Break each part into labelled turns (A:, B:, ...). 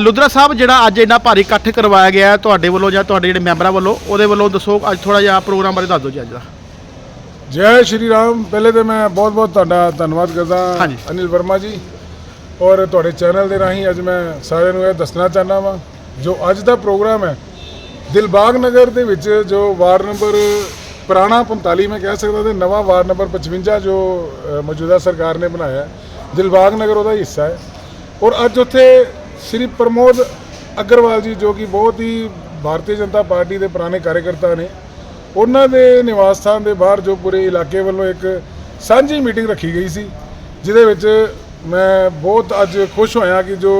A: ਲੁਧਰਾ ਸਾਹਿਬ ਜਿਹੜਾ ਅੱਜ ਇੰਨਾ ਭਾਰੀ ਇਕੱਠ ਕਰਵਾਇਆ ਗਿਆ ਤੁਹਾਡੇ ਵੱਲੋਂ ਜਾਂ ਤੁਹਾਡੇ ਜਿਹੜੇ ਮੈਂਬਰਾਂ ਵੱਲੋਂ ਉਹਦੇ ਵੱਲੋਂ ਦੱਸੋ ਅੱਜ ਥੋੜਾ ਜਿਹਾ ਪ੍ਰੋਗਰਾਮ ਬਾਰੇ ਦੱਸ ਦਿਓ ਜੀ ਅੱਜ ਦਾ।
B: ਜੈ ਸ਼੍ਰੀ ਰਾਮ। ਪਹਿਲੇ ਤੇ ਮੈਂ ਬਹੁਤ ਬਹੁਤ ਤੁਹਾਡਾ ਧੰਨਵਾਦ ਕਰਦਾ। ਅਨਿਲ ਵਰਮਾ ਜੀ ਔਰ ਤੁਹਾਡੇ ਚੈਨਲ ਦੇ ਰਾਹੀਂ ਅੱਜ ਮੈਂ ਸਾਰਿਆਂ ਨੂੰ ਇਹ ਦੱਸਣਾ ਚਾਹੁੰਦਾ ਵਾਂ ਜੋ ਅੱਜ ਦਾ ਪ੍ਰੋਗਰਾਮ ਹੈ ਦਿਲਬਾਗ ਨਗਰ ਦੇ ਵਿੱਚ ਜੋ ਵਾਰਡ ਨੰਬਰ ਪੁਰਾਣਾ 45 ਮੈਂ ਕਹਿ ਸਕਦਾ ਤੇ ਨਵਾਂ ਵਾਰਡ ਨੰਬਰ 55 ਜੋ ਮੌਜੂਦਾ ਸਰਕਾਰ ਨੇ ਬਣਾਇਆ ਦਿਲਬਾਗ ਨਗਰ ਉਹਦਾ ਹਿੱਸਾ ਹੈ। ਔਰ ਅੱਜ ਉੱਥੇ ਸ੍ਰੀ ਪ੍ਰਮੋਦ ਅਗਰਵਾਲ ਜੀ ਜੋ ਕਿ ਬਹੁਤ ਹੀ ਭਾਰਤੀ ਜਨਤਾ ਪਾਰਟੀ ਦੇ ਪੁਰਾਣੇ ਕਾਰਜਕਰਤਾ ਨੇ ਉਹਨਾਂ ਦੇ ਨਿਵਾਸ ਸਥਾਨ ਦੇ ਬਾਹਰ ਜੋ ਪੂਰੇ ਇਲਾਕੇ ਵੱਲੋਂ ਇੱਕ ਸਾਂਝੀ ਮੀਟਿੰਗ ਰੱਖੀ ਗਈ ਸੀ ਜਿਹਦੇ ਵਿੱਚ ਮੈਂ ਬਹੁਤ ਅੱਜ ਖੁਸ਼ ਹੋਇਆ ਕਿ ਜੋ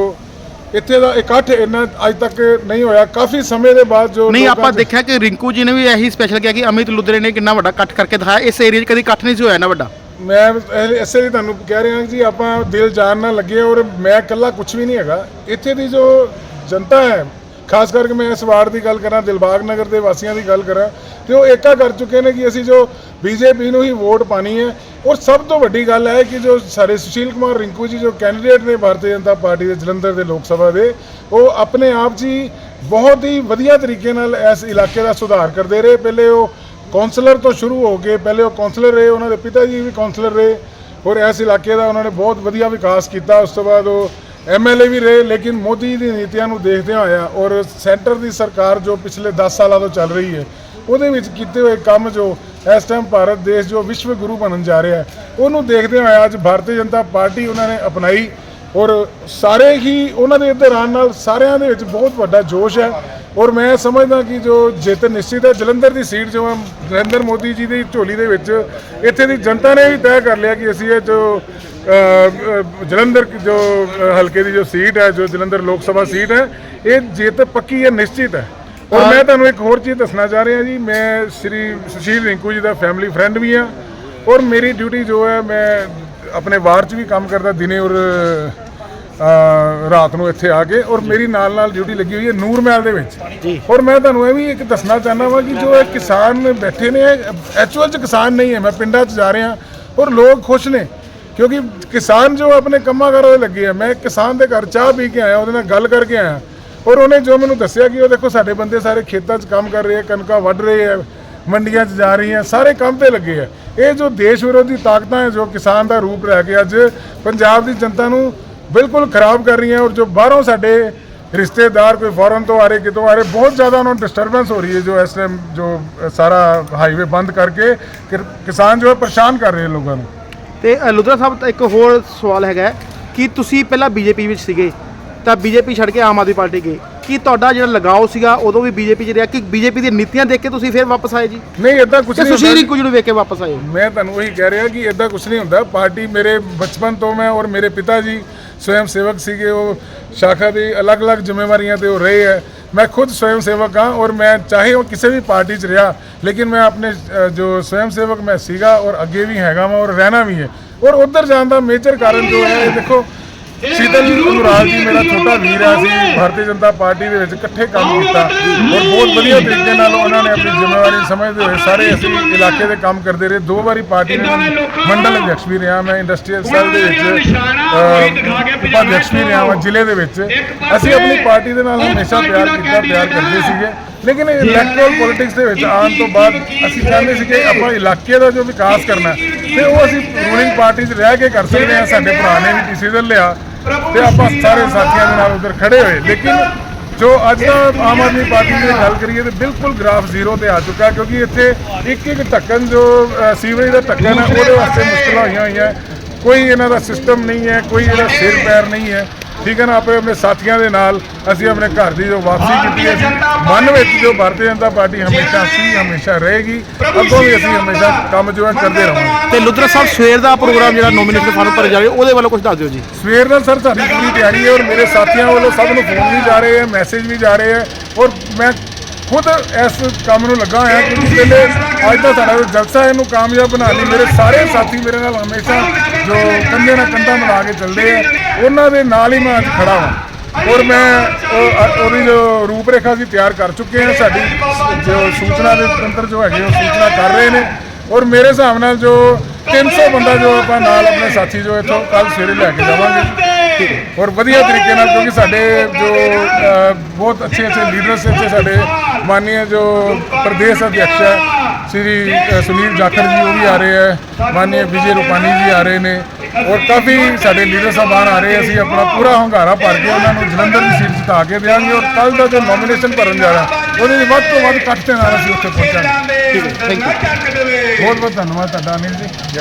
B: ਇੱਥੇ ਦਾ ਇਕੱਠ ਇੰਨਾ ਅੱਜ ਤੱਕ ਨਹੀਂ ਹੋਇਆ ਕਾਫੀ ਸਮੇਂ ਦੇ ਬਾਅਦ ਜੋ
A: ਨਹੀਂ ਆਪਾਂ ਦੇਖਿਆ ਕਿ ਰਿੰਕੂ ਜੀ ਨੇ ਵੀ ਇਹੀ ਸਪੈਸ਼ਲ ਕਿਹਾ ਕਿ ਅਮਿਤ ਲੁਧਰੇ ਨੇ ਕਿੰਨਾ ਵੱਡਾ ਇਕੱਠ ਕਰਕੇ ਦਿਖਾਇਆ ਇਸ ਏਰੀਆ 'ਚ ਕਦੀ ਇਕੱਠ ਨਹੀਂ ਸੀ ਹੋਇਆ ਨਾ ਵੱਡਾ।
B: ਮੈਂ ਇਹ- ਇਸੇ ਲਈ ਤੁਹਾਨੂੰ ਕਹਿ ਰਿਹਾ ਜੀ ਆਪਾਂ ਦਿਲ ਜਾਨ ਨਾਲ ਲੱਗੇ ਔਰ ਮੈਂ ਇਕੱਲਾ ਕੁਝ ਵੀ ਨਹੀਂ ਹੈਗਾ। ਇੱਥੇ ਦੀ ਜੋ ਜਨਤਾ ਹੈ, ਖਾਸ ਕਰਕੇ ਮੈਂ ਇਸ ਵਾਰਡ ਦੀ ਗੱਲ ਕਰਾਂ, ਦਿਲਬਾਗ ਨਗਰ ਦੇ ਵਾਸੀਆਂ ਦੀ ਗੱਲ ਕਰਾਂ, ਤੇ ਉਹ ਏਕਾ ਕਰ ਚੁੱਕੇ ਨੇ ਕਿ ਅਸੀਂ ਜੋ ਬੀਜੇਪੀ ਨੂੰ ਹੀ ਵੋਟ ਪਾਣੀ ਹੈ। ਔਰ ਸਭ ਤੋਂ ਵੱਡੀ ਗੱਲ ਹੈ ਕਿ ਜੋ ਸਾਡੇ ਸੁਸ਼ੀਲ ਕੁਮਾਰ ਰਿੰਕੂ ਜੀ ਜੋ ਕੈਂਡੀਡੇਟ ਨੇ ਭਾਰਤੀ ਜਨਤਾ ਪਾਰਟੀ ਦੇ ਜਲੰਧਰ ਦੇ ਲੋਕ ਸਭਾ ਦੇ, ਉਹ ਆਪਣੇ ਆਪ 'ਚ ਹੀ ਬਹੁਤ ਹੀ ਵਧੀਆ ਤਰੀਕੇ ਨਾਲ ਇਸ ਇਲਾਕੇ ਦਾ ਸੁਧਾਰ ਕਰਦੇ ਰਹੇ। ਪਹਿਲੇ ਉਹ ਕਾਉਂਸਲਰ ਤੋਂ ਸ਼ੁਰੂ ਹੋ ਕੇ ਪਹਿਲੇ ਉਹ ਕਾਉਂਸਲਰ ਰਹੇ, ਉਹਨਾਂ ਦੇ ਪਿਤਾ ਜੀ ਵੀ ਕਾਉਂਸਲਰ ਰਹੇ ਔਰ ਇਸ ਇਲਾਕੇ ਦਾ ਉਹਨਾਂ ਨੇ ਬਹੁਤ ਵਧੀਆ ਵਿਕਾਸ ਕੀਤਾ, ਉਸ ਤੋਂ ਬਾਅਦ ਉਹ ਐਮਐਲਏ ਵੀ ਰਹੇ, ਲੇਕਿਨ ਮੋਦੀ ਦੀ ਨੀਤੀਆਂ ਨੂੰ ਦੇਖਦਿਆਂ ਹੋਇਆ ਔਰ ਸੈਂਟਰ ਦੀ ਸਰਕਾਰ ਜੋ ਪਿਛਲੇ 10 ਸਾਲਾਂ ਤੋਂ ਚੱਲ ਰਹੀ ਹੈ, ਉਹਦੇ ਵਿੱਚ ਕੀਤੇ ਹੋਏ ਕੰਮ ਜੋ ਇਸ ਟਾਈਮ ਭਾਰਤ ਦੇਸ਼ ਜੋ ਵਿਸ਼ਵ ਗੁਰੂ ਬਣਨ ਜਾ ਰਿਹਾ ਹੈ, ਉਹਨੂੰ ਦੇਖਦੇ ਹੋਇਆ ਅੱਜ ਭਾਰਤੀ ਜਨਤਾ ਪਾਰਟੀ ਉਹਨਾਂ ਨੇ ਅਪਣਾਈ ਔਰ ਸਾਰੇ ਹੀ ਉਹਨਾਂ ਦੇ ਇੱਧਰ ਨਾਲ ਸਾਰਿਆਂ ਦੇ ਵਿੱਚ ਬਹੁਤ ਵੱਡਾ ਜੋਸ਼ ਹੈ। ਔਰ ਮੈਂ ਸਮਝਦਾ ਕਿ ਜੋ ਜਿੱਤ ਨਿਸ਼ਚਿਤ ਹੈ, ਜਲੰਧਰ ਦੀ ਸੀਟ ਜੋ ਹੈ, ਨਰਿੰਦਰ ਮੋਦੀ ਜੀ ਦੀ ਝੋਲੀ ਦੇ ਵਿੱਚ, ਇੱਥੇ ਦੀ ਜਨਤਾ ਨੇ ਵੀ ਤੈਅ ਕਰ ਲਿਆ ਕਿ ਅਸੀਂ ਇਹ ਜੋ ਜਲੰਧਰ ਜੋ ਹਲਕੇ ਦੀ ਜੋ ਸੀਟ ਹੈ, ਜੋ ਜਲੰਧਰ ਲੋਕ ਸਭਾ ਸੀਟ ਹੈ, ਇਹ ਜਿੱਤ ਪੱਕੀ ਹੈ, ਨਿਸ਼ਚਿਤ ਹੈ। ਔਰ ਮੈਂ ਤੁਹਾਨੂੰ ਇੱਕ ਹੋਰ ਚੀਜ਼ ਦੱਸਣਾ ਚਾਹ ਰਿਹਾ ਜੀ, ਮੈਂ ਸ੍ਰੀ ਸੁਸ਼ੀਲ ਰਿੰਕੂ ਜੀ ਦਾ ਫੈਮਿਲੀ ਫਰੈਂਡ ਵੀ ਹਾਂ। ਔਰ ਮੇਰੀ ਡਿਊਟੀ ਜੋ ਹੈ, ਮੈਂ ਆਪਣੇ ਵਾਰ 'ਚ ਵੀ ਕੰਮ ਕਰਦਾ, ਦਿਨੇ ਔਰ ਰਾਤ ਨੂੰ ਇੱਥੇ ਆ ਕੇ ਔਰ ਮੇਰੀ ਨਾਲ ਨਾਲ ਡਿਊਟੀ ਲੱਗੀ ਹੋਈ ਹੈ ਨੂਰ ਮਹਿਲ ਦੇ ਵਿੱਚ। ਔਰ ਮੈਂ ਤੁਹਾਨੂੰ ਇਹ ਵੀ ਇੱਕ ਦੱਸਣਾ ਚਾਹੁੰਦਾ ਵਾਂ ਕਿ ਜੋ ਇਹ ਕਿਸਾਨ ਬੈਠੇ ਨੇ ਐਕਚੁਅਲ 'ਚ ਕਿਸਾਨ ਨਹੀਂ ਹੈ ਮੈਂ ਪਿੰਡਾਂ 'ਚ ਜਾ ਰਿਹਾ ਔਰ ਲੋਕ ਖੁਸ਼ ਨੇ ਕਿਉਂਕਿ ਕਿਸਾਨ ਜੋ ਆਪਣੇ ਕੰਮਾਂ ਕਾਰਾਂ 'ਤੇ ਲੱਗੇ ਆ ਮੈਂ ਕਿਸਾਨ ਦੇ ਘਰ ਚਾਹ ਪੀ ਕੇ ਆਇਆ ਉਹਦੇ ਨਾਲ ਗੱਲ ਕਰਕੇ ਆਇਆ। ਔਰ ਉਹਨੇ ਜੋ ਮੈਨੂੰ ਦੱਸਿਆ ਕਿ ਉਹ ਦੇਖੋ ਸਾਡੇ ਬੰਦੇ ਸਾਰੇ ਖੇਤਾਂ 'ਚ ਕੰਮ ਕਰ ਰਹੇ ਆ ਕਣਕਾਂ ਵੱਢ ਰਹੇ ਆ ਮੰਡੀਆਂ 'ਚ ਜਾ ਰਹੀਆਂ ਸਾਰੇ ਕੰਮ ਤੇ ਲੱਗੇ ਆ। ਇਹ ਜੋ ਦੇਸ਼ ਵਿਰੋਧੀ ਤਾਕਤਾਂ ਹੈ ਜੋ ਕਿਸਾਨ ਦਾ ਰੂਪ ਲੈ ਕੇ ਅੱਜ ਪੰਜਾਬ ਦੀ ਜਨਤਾ ਨੂੰ ਬਿਲਕੁਲ ਖਰਾਬ ਕਰ ਰਹੀਆਂ ਔਰ ਜੋ ਬਾਹਰੋਂ ਸਾਡੇ ਰਿਸ਼ਤੇਦਾਰ ਕੋਈ ਫੋਰਨ ਤੋਂ ਆ ਰਹੇ ਕਿਤੋਂ ਆ ਰਹੇ ਬਹੁਤ ਜ਼ਿਆਦਾ ਉਹਨਾਂ ਨੂੰ ਡਿਸਟਰਬੈਂਸ ਹੋ ਰਹੀ ਹੈ ਜੋ ਇਸ ਟਾਈਮ ਜੋ ਸਾਰਾ ਹਾਈਵੇ ਬੰਦ ਕਰਕੇ ਕਿਸਾਨ ਜੋ ਹੈ ਪਰੇਸ਼ਾਨ ਕਰ ਰਹੇ ਲੋਕਾਂ ਨੂੰ।
A: ਤੇ ਲੁਧਰਾ ਸਾਹਿਬ ਇੱਕ ਹੋਰ ਸਵਾਲ ਹੈਗਾ ਹੈ ਕਿ ਤੁਸੀਂ ਪਹਿਲਾਂ ਬੀਜੇਪੀ ਵਿੱਚ ਸੀਗੇ ਤਾਂ ਬੀਜੇਪੀ ਛੱਡ ਕੇ ਆਮ ਆਦਮੀ ਪਾਰਟੀ ਗਏ। ਕੀ ਤੁਹਾਡਾ ਜਿਹੜਾ ਲਗਾਓ ਸੀਗਾ ਉਦੋਂ ਵੀ ਬੀਜੇਪੀ 'ਚ ਰਿਹਾ? ਕਿ ਬੀਜੇਪੀ ਦੀਆਂ ਨੀਤੀਆਂ ਦੇਖ ਕੇ ਤੁਸੀਂ ਫਿਰ ਵਾਪਸ ਆਏ ਜੀ?
B: ਨਹੀਂ ਇਦਾਂ ਕੁਝ ਨਹੀਂ
A: ਸੁਸ਼ੀਲ ਜੀ ਨੂੰ ਵੇਖ ਕੇ ਵਾਪਸ ਆਏ? ਹੋ
B: ਮੈਂ ਤੁਹਾਨੂੰ ਉਹੀ ਕਹਿ ਰਿਹਾ ਕਿ ਇਦਾਂ ਕੁਝ ਨਹੀਂ ਹੁੰਦਾ। ਪਾਰਟੀ ਮੇਰੇ ਬਚਪਨ ਤੋਂ ਮੈਂ ਔਰ ਮੇਰੇ ਪਿਤਾ ਜੀ ਸਵੈਮ ਸੇਵਕ ਸੀਗੇ, ਉਹ ਸ਼ਾਖਾ ਦੀ ਅਲੱਗ-ਅਲੱਗ ਜ਼ਿੰਮੇਵਾਰੀਆਂ ਤੇ ਉਹ ਰਹੇ ਹੈ। ਮੈਂ ਖੁਦ ਸਵੈਮ ਸੇਵਕ ਹਾਂ ਔਰ ਮੈਂ ਚਾਹੇ ਉਹ ਕਿਸੇ ਵੀ ਪਾਰਟੀ 'ਚ ਰਿਹਾ, ਲੇਕਿਨ ਮੈਂ ਆਪਣੇ ਜੋ ਸਵੈਮ ਸੇਵਕ ਮੈਂ ਸੀਗਾ ਔਰ ਅੱਗੇ ਵੀ ਹੈਗਾ ਮੈਂ ਔਰ ਰਹਿਣਾ ਵੀ ਹੈ। ਔਰ ਉਧਰ ਜਾਣ ਦਾ ਮੇਜਰ ਕਾਰਨ ਜੋ ਹੈ, ਇਹ ਦੇਖੋ, ਸ਼ੀਤਲ ਅਨੁਰਾਗ ਜੀ ਮੇਰਾ ਛੋਟਾ ਵੀਰ ਹੈ, ਅਸੀਂ ਭਾਰਤੀ ਜਨਤਾ ਪਾਰਟੀ ਦੇ ਵਿੱਚ ਇਕੱਠੇ ਕੰਮ ਕੀਤਾ ਔਰ ਬਹੁਤ ਵਧੀਆ ਤਰੀਕੇ ਨਾਲ ਉਹਨਾਂ ਨੇ ਆਪਣੀ ਜ਼ਿੰਮੇਵਾਰੀ ਸਮਝਦੇ ਹੋਏ ਸਾਰੇ ਅਸੀਂ ਇਲਾਕੇ ਦੇ ਕੰਮ ਕਰਦੇ ਰਹੇ। ਦੋ ਵਾਰੀ ਪਾਰਟੀ ਦੇ ਮੰਡਲ ਅਧਿਕਸ਼ ਵੀ ਰਿਹਾ, ਮੈਂ ਇੰਡਸਟਰੀਅਲ ਸੈੱਲ ਦੇ ਵਿੱਚ ਅਹ, ਉਪਾਧਿਕਸ਼ ਵੀ ਰਿਹਾ ਹਾਂ ਜ਼ਿਲ੍ਹੇ ਦੇ ਵਿੱਚ। ਅਸੀਂ ਆਪਣੀ ਪਾਰਟੀ ਦੇ ਨਾਲ ਹਮੇਸ਼ਾ ਪਿਆਰ ਕੀਤਾ ਪਿਆਰ ਕਰਦੇ ਸੀਗੇ। ਲੇਕਿਨ ਇਲੈਕਟ੍ਰਲ ਪੋਲਿਟਿਕਸ ਦੇ ਵਿੱਚ ਆਉਣ ਤੋਂ ਬਾਅਦ ਅਸੀਂ ਚਾਹੁੰਦੇ ਸੀ ਕਿ ਆਪਾਂ ਇਲਾਕੇ ਦਾ ਜੋ ਵਿਕਾਸ ਕਰਨਾ ਤੇ ਉਹ ਅਸੀਂ ਰੂਲਿੰਗ ਪਾਰਟੀ 'ਚ ਰਹਿ ਕੇ ਕਰ ਸਕਦੇ ਹਾਂ ਸਾਡੇ ਭਰਾ ਨੇ ਵੀ ਡਿਸੀਜਨ ਲਿਆ ਤੇ ਆਪਾਂ ਸਾਰੇ ਸਾਥੀਆਂ ਦੇ ਨਾਲ ਉਧਰ ਖੜੇ ਹੋਏ। ਲੇਕਿਨ ਜੋ ਅੱਜ ਦਾ ਆਮ ਆਦਮੀ ਪਾਰਟੀ ਦੀ ਗੱਲ ਕਰੀਏ ਤੇ ਬਿਲਕੁਲ ਗ੍ਰਾਫ ਜ਼ੀਰੋ ਤੇ ਆ ਚੁੱਕਾ ਕਿਉਂਕਿ ਇੱਥੇ ਇੱਕ ਇੱਕ ਢੱਕਣ ਜੋ ਸੀਵਰੇਜ ਦਾ ਢੱਕਣ ਹੈ ਉਹਦੇ ਵਾਸਤੇ ਮੁਸ਼ਕਲਾਂ ਹੋਈਆਂ ਹੋਈਆਂ। ਕੋਈ ਇਹਨਾਂ ਦਾ ਸਿਸਟਮ ਨਹੀਂ ਹੈ ਕੋਈ ਇਹਦਾ ਸਿਰ ਪੈਰ ਨਹੀਂ ਹੈ। ਠੀਕ ਹੈ ਨਾ ਆਪਣੇ ਆਪਣੇ ਸਾਥੀਆਂ ਦੇ ਨਾਲ ਅਸੀਂ ਆਪਣੇ ਘਰ ਦੀ ਜੋ ਵਾਪਸੀ ਕੀਤੀ ਹੈ ਮਨ ਵਿੱਚ ਜੋ ਭਾਰਤੀ ਜਨਤਾ ਪਾਰਟੀ ਹਮੇਸ਼ਾ ਸੀ ਹਮੇਸ਼ਾ ਰਹੇਗੀ। ਅੱਗੋਂ ਵੀ ਅਸੀਂ ਹਮੇਸ਼ਾ ਕੰਮ ਜੋ ਹੈ ਕਰਦੇ ਰਹਾਂਗੇ।
A: ਤੇ ਲੁਧਰਾ ਸਾਹਿਬ ਸਵੇਰ ਦਾ ਪ੍ਰੋਗਰਾਮ ਜਿਹੜਾ ਨੋਮੀਨੇਸ਼ਨ ਫਾਰਮ ਭਰੇ ਜਾ ਰਹੇ ਉਹਦੇ ਵੱਲੋਂ ਕੁਝ ਦੱਸ ਦਿਓ ਜੀ।
B: ਸਵੇਰ ਦਾ ਸਰ ਸਾਡੀ ਪੂਰੀ ਤਿਆਰੀ ਹੈ ਔਰ ਮੇਰੇ ਸਾਥੀਆਂ ਵੱਲੋਂ ਸਭ ਨੂੰ ਫੋਨ ਵੀ ਜਾ ਰਹੇ ਹੈ ਮੈਸੇਜ ਵੀ ਜਾ ਰਹੇ ਹੈ ਔਰ ਮੈਂ ਖੁਦ ਇਸ ਕੰਮ ਨੂੰ ਲੱਗਾ ਹੋਇਆ ਕਿਉਂਕਿ ਪਹਿਲੇ ਅੱਜ ਦਾ ਸਾਡਾ ਜਲਸਾ ਹੈ ਇਹਨੂੰ ਕਾਮਯਾਬ ਬਣਾਉਣ ਲਈ। ਮੇਰੇ ਸਾਰੇ ਸਾਥੀ ਮੇਰੇ ਨਾਲ ਹਮੇਸ਼ਾ ਜੋ ਕੰਧੇ ਨਾਲ ਕੰਧਾ ਮਿਲਾ ਕੇ ਚੱਲਦੇ ਆ, ਉਹਨਾਂ ਦੇ ਨਾਲ ਹੀ ਮੈਂ ਅੱਜ ਖੜਾ ਹਾਂ ਔਰ ਮੈਂ ਉਹਦੀ ਜੋ ਰੂਪਰੇਖਾ ਅਸੀਂ ਤਿਆਰ ਕਰ ਚੁੱਕੇ ਹਾਂ, ਸਾਡੀ ਜੋ ਸੂਚਨਾ ਦੇ ਤੰਤਰ ਜੋ ਹੈਗੇ ਉਹ ਸੂਚਨਾ ਕਰ ਰਹੇ ਨੇ। ਔਰ ਮੇਰੇ ਹਿਸਾਬ ਨਾਲ ਜੋ 300 ਬੰਦਾ ਜੋ ਆਪਾਂ ਨਾਲ ਆਪਣੇ ਸਾਥੀ ਜੋ ਇੱਥੋਂ ਕੱਲ ਸਵੇਰੇ ਲੈ ਕੇ ਜਾਵਾਂਗੇ। ਔਰ ਵਧੀਆ ਤਰੀਕੇ ਨਾਲ ਕਿਉਂਕਿ ਸਾਡੇ ਜੋ ਬਹੁਤ ਅੱਛੇ ਅੱਛੇ ਲੀਡਰਸ ਇੱਥੇ ਸਾਡੇ ਮਾਨਨੀय ਜੋ ਪ੍ਰਦੇਸ਼ ਅਧਿਕਸ਼ ਹੈ, ਸ੍ਰੀ ਸੁਨੀਲ ਜਾਖੜ ਜੀ ਉਹ ਵੀ ਆ ਰਹੇ ਹੈ ਮਾਨਨੀय ਵਿਜੇ ਰੂਪਾਨੀ ਜੀ ਆ ਰਹੇ ਨੇ। ਔਰ ਕਾਫੀ ਸਾਡੇ ਲੀਡਰ ਸਾਹਿਬਾਨ ਆ ਰਹੇ, ਅਸੀਂ ਆਪਣਾ ਪੂਰਾ ਹੰਗਾਰਾ ਭਰ ਕੇ ਉਹਨਾਂ ਨੂੰ ਜਲੰਧਰ ਦੀ ਸੀਟ ਜਿਤਾ ਕੇ ਦੇਵਾਂਗੇ ਔਰ ਕੱਲ ਦਾ ਜੋ ਨੋਮੀਨੇਸ਼ਨ ਭਰਨ ਜਾ ਰਿਹਾ ਉਹਦੇ ਲਈ ਵੱਧ ਤੋਂ ਵੱਧ ਇਕੱਠ ਦੇ ਨਾਲ ਅਸੀਂ ਉੱਥੇ ਪਹੁੰਚਾਂਗੇ
A: ਠੀਕ ਹੈ ਥੈਂਕ ਯੂ
B: ਬਹੁਤ ਬਹੁਤ ਧੰਨਵਾਦ ਤੁਹਾਡਾ ਅਨਿਲ ਜੀ ਜੈ।